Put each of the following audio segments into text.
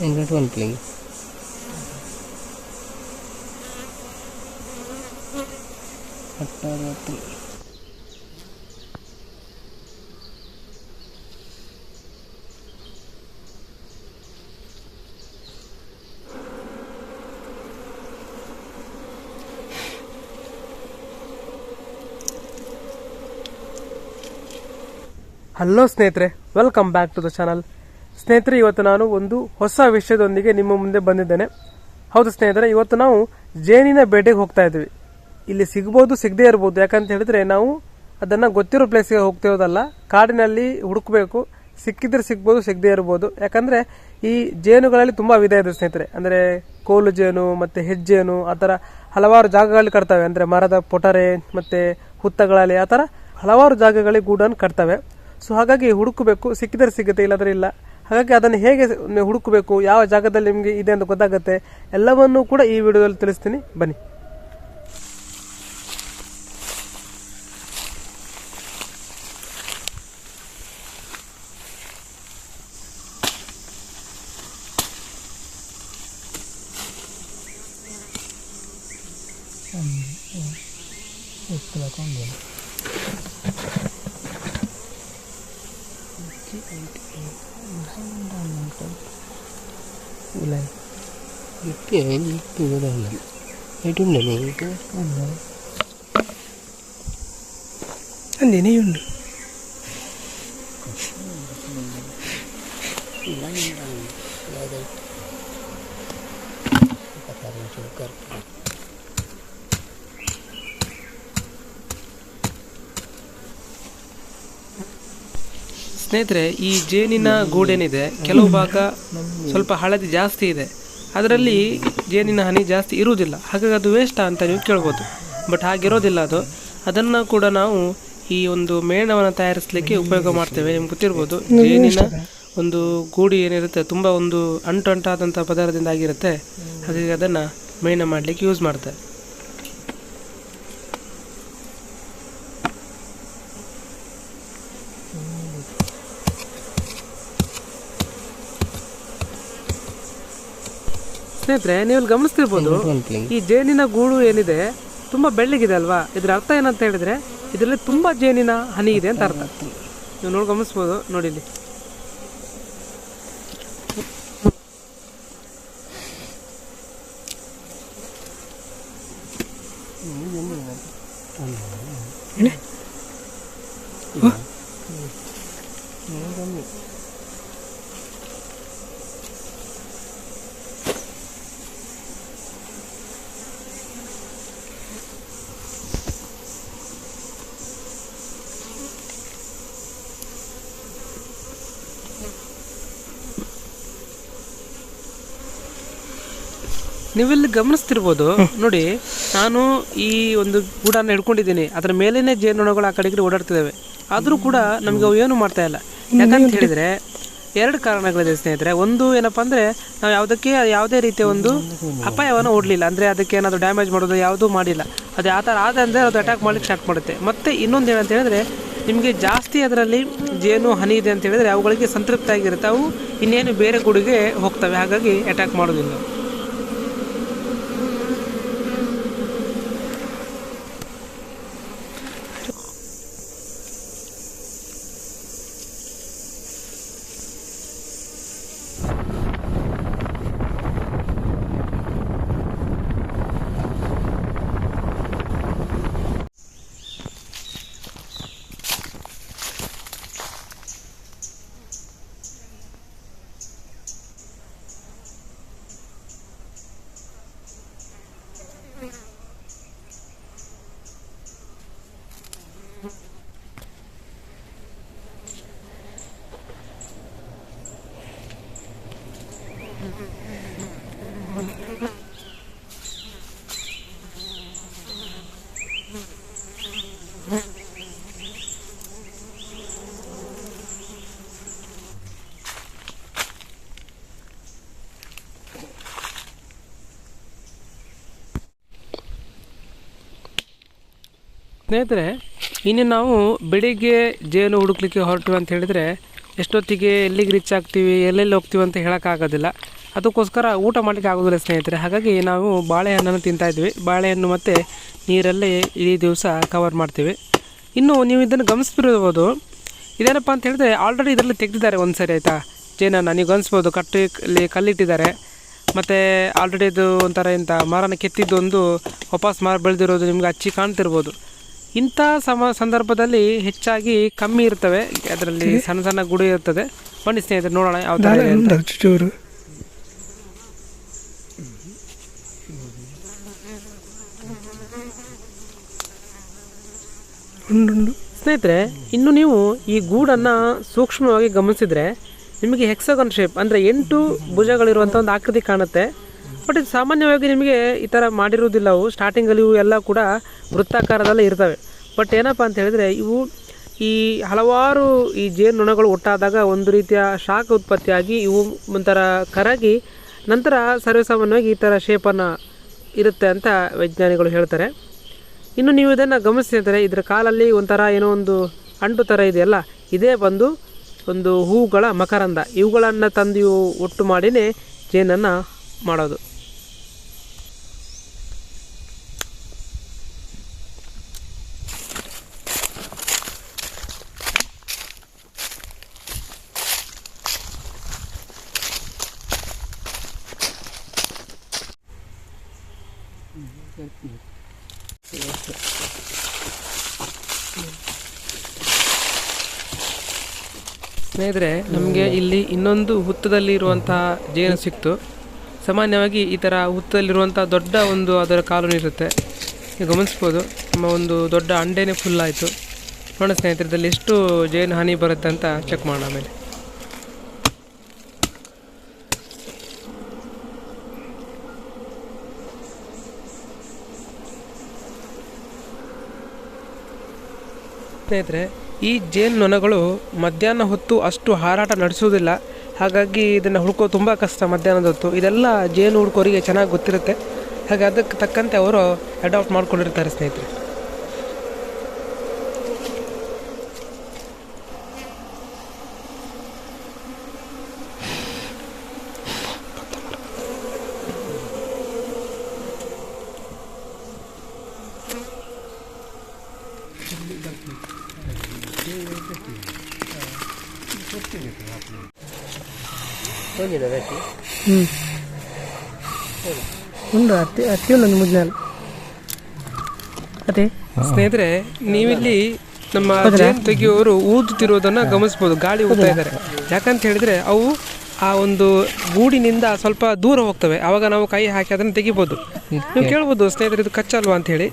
Enggak one. ಹತ್ತೊಂಬತ್ತು hello ಸ್ನೇಹಿತರೆ welcome back to the channel ಸ್ನೇಹಿತರೆ, ಇವತ್ತು ನಾನು ಒಂದು ಹೊಸ ವಿಷಯದೊಂದಿಗೆ ನಿಮ್ಮ ಮುಂದೆ ಬಂದಿದ್ದೇನೆ. ಹೌದು ಸ್ನೇಹಿತರೆ, ಇವತ್ತು ನಾವು ಜೇನಿನ ಬೇಟೆಗೆ ಹೋಗ್ತಾ ಇದ್ದೀವಿ ಇಲ್ಲಿ ಸಿಗ್ಬೋದು, ಸಿಗದೇ ಇರ್ಬೋದು. ಯಾಕಂತ ಹೇಳಿದ್ರೆ ನಾವು ಅದನ್ನ ಗೊತ್ತಿರೋ ಪ್ಲೇಸ್ಗೆ ಹೋಗ್ತಿರೋದಲ್ಲ. ಕಾಡಿನಲ್ಲಿ ಹುಡುಕ್ಬೇಕು. ಸಿಕ್ಕಿದ್ರೆ ಸಿಗ್ಬೋದು, ಸಿಗದೇ ಇರ್ಬೋದು. ಯಾಕಂದ್ರೆ ಈ ಜೇನುಗಳಲ್ಲಿ ತುಂಬಾ ವಿಧ ಇದೆ ಸ್ನೇಹಿತರೆ. ಅಂದ್ರೆ ಕೋಲು ಜೇನು, ಮತ್ತೆ ಹೆಜ್ಜೇನು ಆ ಥರ ಹಲವಾರು ಜಾಗಗಳಲ್ಲಿ ಕಟ್ತವೆ. ಅಂದ್ರೆ ಮರದ ಪೊಟರೆ, ಮತ್ತೆ ಹುತ್ತಗಳಲ್ಲಿ ಆ ಥರ ಹಲವಾರು ಜಾಗಗಳಿಗೆ ಗೂಡನ್ನು ಕಟ್ತವೆ. ಸೊ ಹಾಗಾಗಿ ಹುಡುಕಬೇಕು. ಸಿಕ್ಕಿದರೆ ಸಿಗುತ್ತೆ, ಇಲ್ಲಾಂದ್ರೆ ಇಲ್ಲ. ಹಾಗಾಗಿ ಅದನ್ನು ಹೇಗೆ ಹುಡುಕಬೇಕು, ಯಾವ ಜಾಗದಲ್ಲಿ ನಿಮಗೆ ಇದೆ ಅಂತ ಗೊತ್ತಾಗುತ್ತೆ. ಎಲ್ಲವನ್ನೂ ಕೂಡ ಈ ವಿಡಿಯೋದಲ್ಲಿ ತಿಳಿಸ್ತೀನಿ. ಬನ್ನಿ. Bulan. Okey, ni tu dah lah. Itu mana ni? Mana? Andi ni yun. Bulan ni dah. Dah dah. Kata orang cakap. ಸ್ನೇಹಿತರೆ ಈ ಜೇನಿನ ಗೂಡೇನಿದೆ. ಕೆಲವು ಭಾಗ ಸ್ವಲ್ಪ ಹಳದಿ ಜಾಸ್ತಿ ಇದೆ. ಅದರಲ್ಲಿ ಜೇನಿನ ಹನಿ ಜಾಸ್ತಿ ಇರುವುದಿಲ್ಲ. ಹಾಗಾಗಿ ಅದು ವೇಸ್ಟ್ ಅಂತ ನೀವು ಕೇಳ್ಬೋದು. ಬಟ್ ಹಾಗಿರೋದಿಲ್ಲ ಅದು. ಅದನ್ನು ಕೂಡ ನಾವು ಈ ಒಂದು ಮೇಣವನ್ನು ತಯಾರಿಸಲಿಕ್ಕೆ ಉಪಯೋಗ ಮಾಡ್ತೇವೆ. ನಿಮ್ಗೆ ಗೊತ್ತಿರ್ಬೋದು ಜೇನಿನ ಒಂದು ಗೂಡು ಏನಿರುತ್ತೆ ತುಂಬ ಒಂದು ಅಂಟು ಅಂಟಾದಂಥ ಪದಾರ್ಥದಿಂದ ಆಗಿರುತ್ತೆ. ಹಾಗಾಗಿ ಅದನ್ನು ಮೇಣ ಮಾಡಲಿಕ್ಕೆ ಯೂಸ್ ಮಾಡ್ತಾರೆ. ಸ್ನೇಹಿತರೆ ನೀವು ಗಮನಿಸ್ತಿರ್ಬೋದು, ಈ ಜೇನಿನ ಗೂಡು ಏನಿದೆ, ತುಂಬಾ ಬೆಳ್ಳಗಿದೆ ಅಲ್ವಾ? ಇದ್ರ ಅರ್ಥ ಏನಂತ ಹೇಳಿದ್ರೆ, ಇದರಲ್ಲಿ ತುಂಬಾ ಜೇನಿನ ಹನಿ ಇದೆ ಅಂತ ಅರ್ಥ. ನೀವು ನೋಡಿ, ಗಮನಿಸ್ಬೋದು ನೋಡಿ ಇಲ್ಲಿ ನೀವಿಲ್ಲಿ ಗಮನಿಸ್ತಿರ್ಬೋದು ನೋಡಿ ನಾನು ಈ ಒಂದು ಗೂಡನ್ನು ಹಿಡ್ಕೊಂಡಿದ್ದೀನಿ. ಅದರ ಮೇಲೇನೆ ಜೇನುನೊಣಗಳು ಆ ಕಡೆಗೆ ಓಡಾಡ್ತಿದ್ದಾವೆ. ಆದರೂ ಕೂಡ ನಮಗೆ ಅವು ಏನು ಮಾಡ್ತಾ ಇಲ್ಲ. ಯಾಕಂತ ಹೇಳಿದ್ರೆ ಎರಡು ಕಾರಣಗಳಿದೆ ಸ್ನೇಹಿತರೆ. ಒಂದು ಏನಪ್ಪ ಅಂದ್ರೆ ನಾವು ಯಾವುದಕ್ಕೆ ಯಾವುದೇ ರೀತಿಯ ಒಂದು ಅಪಾಯವನ್ನು ಓಡಲಿಲ್ಲ. ಅಂದ್ರೆ ಅದಕ್ಕೆ ಏನಾದರೂ ಡ್ಯಾಮೇಜ್ ಮಾಡೋದು ಯಾವುದೂ ಮಾಡಿಲ್ಲ. ಅದು ಆ ಥರ ಆದ ಅಂದರೆ ಅದು ಅಟ್ಯಾಕ್ ಮಾಡಲಿಕ್ಕೆ ಸ್ಟಾರ್ಟ್ ಮಾಡುತ್ತೆ. ಮತ್ತೆ ಇನ್ನೊಂದು ಏನಂತ ಹೇಳಿದ್ರೆ ನಿಮಗೆ ಜಾಸ್ತಿ ಅದರಲ್ಲಿ ಜೇನು ಹನಿ ಇದೆ ಅಂತ ಹೇಳಿದ್ರೆ ಅವುಗಳಿಗೆ ಸಂತೃಪ್ತ ಆಗಿರುತ್ತೆ. ಅವು ಇನ್ನೇನು ಬೇರೆ ಗೂಡಿಗೆ ಹೋಗ್ತವೆ. ಹಾಗಾಗಿ ಅಟ್ಯಾಕ್ ಮಾಡೋದಿಲ್ಲ. ಸ್ನೇಹಿತರೆ, ಇನ್ನು ನಾವು ಬೆಳಿಗ್ಗೆ ಜೇನು ಹುಡುಕ್ಲಿಕ್ಕೆ ಹೊರಟು ಅಂತ ಹೇಳಿದರೆ ಎಷ್ಟೊತ್ತಿಗೆ ಎಲ್ಲಿಗೆ ರೀಚ್ ಆಗ್ತೀವಿ, ಎಲ್ಲೆಲ್ಲಿ ಹೋಗ್ತೀವಿ ಅಂತ ಹೇಳೋಕ್ಕಾಗೋದಿಲ್ಲ. ಅದಕ್ಕೋಸ್ಕರ ಊಟ ಮಾಡಲಿಕ್ಕೆ ಆಗೋದಿಲ್ಲ ಸ್ನೇಹಿತರೆ. ಹಾಗಾಗಿ ನಾವು ಬಾಳೆಹಣ್ಣನ್ನು ತಿಂತಾ ಇದ್ವಿ. ಬಾಳೆಹಣ್ಣು ಮತ್ತು ನೀರಲ್ಲೇ ಇಡೀ ದಿವಸ ಕವರ್ ಮಾಡ್ತೀವಿ. ಇನ್ನು ನೀವು ಇದನ್ನು ಗಮನಿಸ್ತಿರ್ಬೋದು ಇದೇನಪ್ಪ ಅಂತ ಹೇಳಿದ್ರೆ ಆಲ್ರೆಡಿ ಇದರಲ್ಲಿ ತೆಗೆದಿದ್ದಾರೆ ಒಂದು ಸರಿ ಆಯಿತಾ? ಜೇನನ್ನು ನೀವು ಗಮನಿಸ್ಬೋದು. ಕಟ್ಟಿ ಇಲ್ಲಿ ಕಲ್ಲಿಟ್ಟಿದ್ದಾರೆ. ಮತ್ತು ಆಲ್ರೆಡಿ ಇದು ಒಂಥರ ಇಂಥ ಮರನ ಕೆತ್ತಿದ್ದು ಒಂದು ವಾಪಸ್ ಮರ ಬೆಳೆದಿರೋದು ನಿಮ್ಗೆ ಹಚ್ಚಿ ಕಾಣ್ತಿರ್ಬೋದು. ಇಂಥ ಸಮ ಸಂದರ್ಭದಲ್ಲಿ ಹೆಚ್ಚಾಗಿ ಕಮ್ಮಿ ಇರ್ತವೆ. ಅದರಲ್ಲಿ ಸಣ್ಣ ಸಣ್ಣ ಗುಡಿ ಇರ್ತದೆ. ಬನ್ನಿ ಸ್ನೇಹಿತರೆ ನೋಡೋಣ ಯಾವ ಥರ ಇದೆ ಅಂತ ಚೂರು ಉಂಡುಂಡು ಸ್ನೇಹಿತರೆ, ಇನ್ನು ನೀವು ಈ ಗೂಡನ್ನು ಸೂಕ್ಷ್ಮವಾಗಿ ಗಮನಿಸಿದರೆ ನಿಮಗೆ ಹೆಕ್ಸಗನ್ ಶೇಪ್ ಅಂದರೆ ಎಂಟು ಭುಜಗಳಿರುವಂಥ ಒಂದು ಆಕೃತಿ ಕಾಣುತ್ತೆ. ಬಟ್ ಇದು ಸಾಮಾನ್ಯವಾಗಿ ನಿಮಗೆ ಈ ಥರ ಮಾಡಿರುವುದಿಲ್ಲ. ಅವು ಸ್ಟಾರ್ಟಿಂಗಲ್ಲಿ ಇವು ಎಲ್ಲ ಕೂಡ ವೃತ್ತಾಕಾರದಲ್ಲೇ ಇರ್ತವೆ. ಬಟ್ ಏನಪ್ಪ ಅಂತ ಹೇಳಿದರೆ, ಇವು ಈ ಹಲವಾರು ಈ ಜೇನುನೊಣಗಳು ಒಟ್ಟಾದಾಗ ಒಂದು ರೀತಿಯ ಶಾಖ ಉತ್ಪತ್ತಿಯಾಗಿ ಇವು ಒಂಥರ ಕರಗಿ ನಂತರ ಸರ್ವೇಸಾಮಾನ್ಯವಾಗಿ ಈ ಥರ ಶೇಪನ್ನು ಇರುತ್ತೆ ಅಂತ ವೈಜ್ಞಾನಿಗಳು ಹೇಳ್ತಾರೆ. ಇನ್ನು ನೀವು ಇದನ್ನು ಗಮನಿಸಿದರೆ ಇದರ ಕಾಲಲ್ಲಿ ಒಂಥರ ಏನೋ ಒಂದು ಅಂಟು ಥರ ಇದೆಯಲ್ಲ, ಇದೇ ಬಂದು ಒಂದು ಹೂಗಳ ಮಕರಂದ. ಇವುಗಳನ್ನು ತಂದು ಒಟ್ಟು ಮಾಡಿನೇ ಜೇನನ್ನು ಮಾಡೋದು. ಸ್ನೇಹಿತರೆ, ನಮಗೆ ಇಲ್ಲಿ ಇನ್ನೊಂದು ಹುತ್ತದಲ್ಲಿ ಇರುವಂತಹ ಜೇನು ಸಿಕ್ತು. ಸಾಮಾನ್ಯವಾಗಿ ಈ ಥರ ಹುತ್ತದಲ್ಲಿರುವಂಥ ದೊಡ್ಡ ಒಂದು ಅದರ ಕಾಲೋನಿ ಇರುತ್ತೆ. ಗಮನಿಸ್ಬೋದು, ನಮ್ಮ ಒಂದು ದೊಡ್ಡ ಅಂಡೇನೆ ಫುಲ್ ಆಯಿತು. ನೋಡೋಣ ಸ್ನೇಹಿತರೆ, ಇದರಲ್ಲಿ ಎಷ್ಟು ಜೇನು ಹಾನಿ ಬರುತ್ತೆ ಅಂತ ಚೆಕ್ ಮಾಡೋಣ ಆಮೇಲೆ. ಸ್ನೇಹಿತರೆ ಈ ಜೇನು ನೊಣಗಳು ಮಧ್ಯಾಹ್ನ ಹೊತ್ತು ಅಷ್ಟು ಹಾರಾಟ ನಡೆಸೋದಿಲ್ಲ. ಹಾಗಾಗಿ ಇದನ್ನು ಹುಡ್ಕೋ ತುಂಬ ಕಷ್ಟ ಮಧ್ಯಾಹ್ನದ ಹೊತ್ತು. ಇದೆಲ್ಲ ಜೇನು ಹುಡ್ಕೋರಿಗೆ ಚೆನ್ನಾಗಿ ಗೊತ್ತಿರುತ್ತೆ. ಹಾಗೆ ಅದಕ್ಕೆ ತಕ್ಕಂತೆ ಅವರು ಅಡಾಪ್ಟ್ ಮಾಡ್ಕೊಂಡಿರ್ತಾರೆ ಸ್ನೇಹಿತರೆ. ಉಂಡು ಅತ್ತಿ ಅತ್ತಿ? ಮುಜ್ಜಾಲು ಅದೇ ಸ್ನೇಹಿತರೆ ನೀವಿಲ್ಲಿ ನಮ್ಮ ಜೇನು ತೆಗೆಯುವವರು ಊದುತ್ತಿರುವುದನ್ನು ಗಮನಿಸ್ಬೋದು. ಗಾಳಿ ಹೋಗ್ತಾ ಇದ್ದಾರೆ. ಯಾಕಂತ ಹೇಳಿದ್ರೆ ಅವು ಆ ಒಂದು ಗೂಡಿನಿಂದ ಸ್ವಲ್ಪ ದೂರ ಹೋಗ್ತವೆ. ಆವಾಗ ನಾವು ಕೈ ಹಾಕಿ ಅದನ್ನು ತೆಗಿಬೋದು. ನೀವು ಕೇಳ್ಬೋದು ಸ್ನೇಹಿತರೆ ಇದು ಕಚ್ಚಲ್ವಾ ಅಂತ ಹೇಳಿ.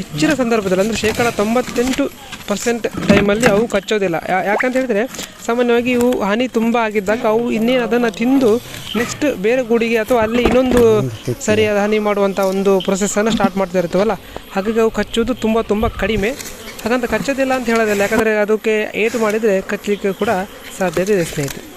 ಹೆಚ್ಚಿನ ಸಂದರ್ಭದಲ್ಲಿ ಅಂದ್ರೆ ಶೇಕಡ ತೊಂಬತ್ತೆಂಟು ಪರ್ಸೆಂಟ್ ಟೈಮಲ್ಲಿ ಅವು ಕಚ್ಚೋದಿಲ್ಲ. ಯಾಕಂತ ಹೇಳಿದರೆ ಸಾಮಾನ್ಯವಾಗಿ ಇವು ಹಾನಿ ತುಂಬ ಆಗಿದ್ದಾಗ ಅವು ಇನ್ನೇನು ಅದನ್ನು ತಿಂದು ನೆಕ್ಸ್ಟ್ ಬೇರೆ ಗೂಡಿಗೆ ಅಥವಾ ಅಲ್ಲಿ ಇನ್ನೊಂದು ಸರಿಯಾದ ಹಾನಿ ಮಾಡುವಂಥ ಒಂದು ಪ್ರೊಸೆಸ್ಸನ್ನು ಸ್ಟಾರ್ಟ್ ಮಾಡ್ತಾ ಇರ್ತವಲ್ಲ ಹಾಗಾಗಿ ಅವು ಕಚ್ಚೋದು ತುಂಬ ತುಂಬ ಕಡಿಮೆ. ಹಾಗಂತ ಕಚ್ಚೋದಿಲ್ಲ ಅಂತ ಹೇಳೋದಿಲ್ಲ. ಯಾಕಂದರೆ ಅದಕ್ಕೆ ಏಟು ಮಾಡಿದರೆ ಕಚ್ಚಲಿಕ್ಕೆ ಕೂಡ ಸಾಧ್ಯತೆ ಇದೆ ಸ್ನೇಹಿತರೆ.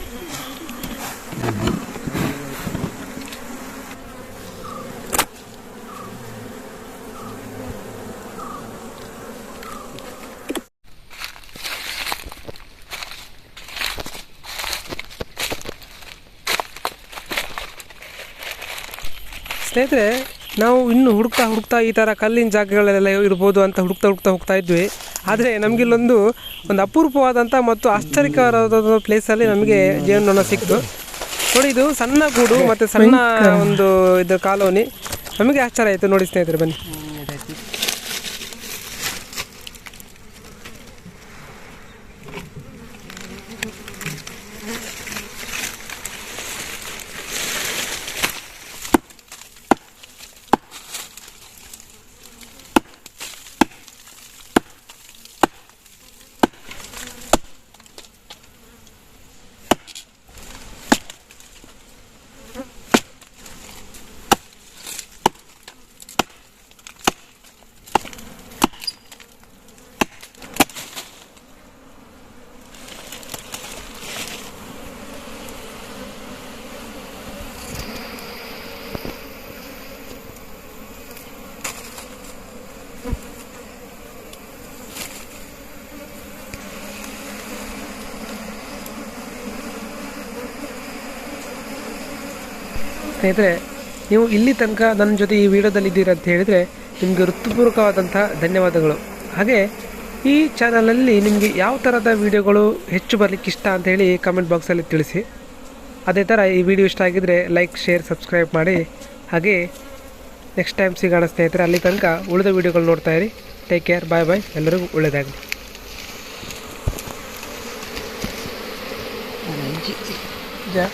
ಸ್ನೇಹಿತರೆ, ನಾವು ಇನ್ನು ಹುಡುಕ್ತಾ ಹುಡುಕ್ತಾ ಈ ಥರ ಕಲ್ಲಿನ ಜಾಗಗಳೆಲ್ಲ ಇರ್ಬೋದು ಅಂತ ಹುಡುಕ್ತಾ ಹುಡುಕ್ತಾ ಹೋಗ್ತಾ ಇದ್ವಿ. ಆದರೆ ನಮಗಿಲ್ಲೊಂದು ಒಂದು ಅಪೂರ್ವವಾದಂಥ ಮತ್ತು ಆಶ್ಚರ್ಯಕರವಾದ ಪ್ಲೇಸಲ್ಲಿ ನಮಗೆ ಜೇನುನೊಣ ಸಿಕ್ತು. ನೋಡಿ ಇದು ಸಣ್ಣ ಗೂಡು ಮತ್ತೆ ಸಣ್ಣ ಒಂದು ಇದು ಕಾಲೋನಿ. ನಮಗೆ ಆಶ್ಚರ್ಯ ಆಯ್ತು. ನೋಡಿ ಸ್ನೇಹಿತರೆ ಬನ್ನಿ. ಸ್ನೇಹಿತರೆ ನೀವು ಇಲ್ಲಿ ತನಕ ನನ್ನ ಜೊತೆ ಈ ವಿಡಿಯೋದಲ್ಲಿ ಇದ್ದೀರ ಅಂತ ಹೇಳಿದರೆ ನಿಮಗೆ ವೃತ್ತಿಪೂರ್ವಕವಾದಂತಹ ಧನ್ಯವಾದಗಳು. ಹಾಗೆ ಈ ಚಾನಲಲ್ಲಿ ನಿಮಗೆ ಯಾವ ಥರದ ವಿಡಿಯೋಗಳು ಹೆಚ್ಚು ಬರಲಿಕ್ಕೆ ಇಷ್ಟ ಅಂತ ಹೇಳಿ ಕಮೆಂಟ್ ಬಾಕ್ಸಲ್ಲಿ ತಿಳಿಸಿ. ಅದೇ ಥರ ಈ ವಿಡಿಯೋ ಇಷ್ಟ ಆಗಿದ್ದರೆ ಲೈಕ್ ಶೇರ್ ಸಬ್ಸ್ಕ್ರೈಬ್ ಮಾಡಿ. ಹಾಗೆ ನೆಕ್ಸ್ಟ್ ಟೈಮ್ ಸಿಗೋಣ ಸ್ನೇಹಿತರೆ ಅಲ್ಲಿ ತನಕ ಉಳಿದ ವೀಡಿಯೋಗಳು ನೋಡ್ತಾ ಇರಿ. ಟೇಕ್ ಕೇರ್ ಬಾಯ್ ಬಾಯ್ ಎಲ್ಲರಿಗೂ ಒಳ್ಳೆಯದಾಗಲಿ. ಜಾ